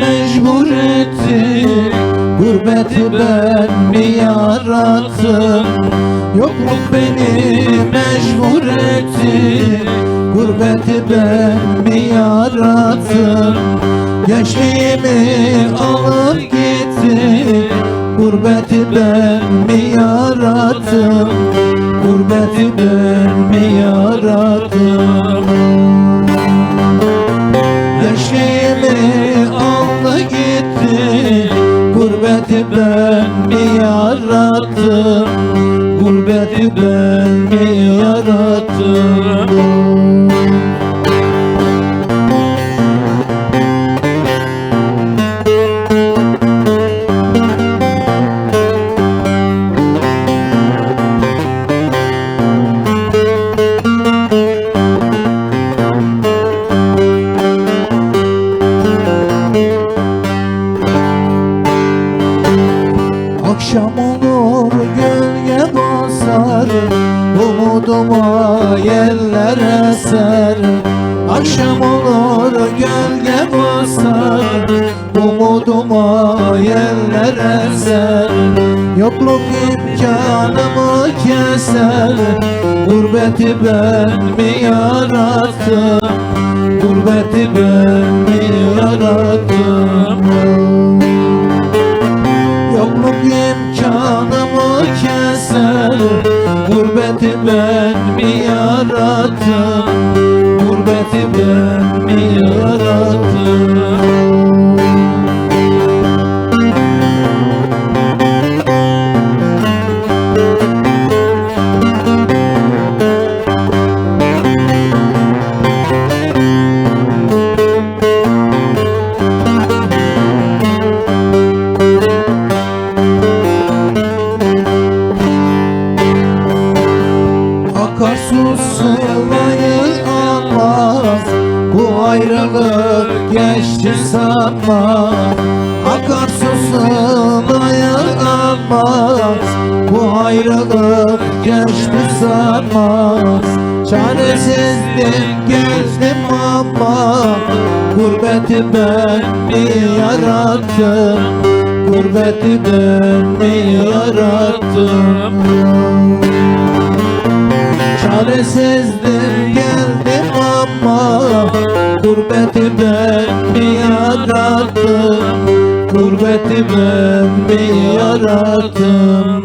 mecbur etti. Gurbeti ben mi yarattım? Yokluk beni mecbur etti. Gurbeti ben mi yarattım? Gençliğimi alıp gitti. Gurbeti ben mi yarattım? Gurbeti ben Gurbeti ben mi yarattım? Gurbeti ben mi Akşam olur gölge basar. Umuduma yeller eser Akşam olur gölge basar. Umuduma yeller eser Yokluk imkanımı keser. Gurbeti ben mi yarattım Gurbeti ben mi yarattım Gurbeti ben Akarsu sılayı almaz Bu ayrılık geçti sanma Akarsu sılayı almaz Bu ayrılık geçti sanmaz. Çaresizlik gezdim ama Gurbeti ben mi yarattım? Gurbeti ben mi yarattım Çaresizdim geldim ama Gurbeti ben mi yarattım? Gurbeti ben mi yarattım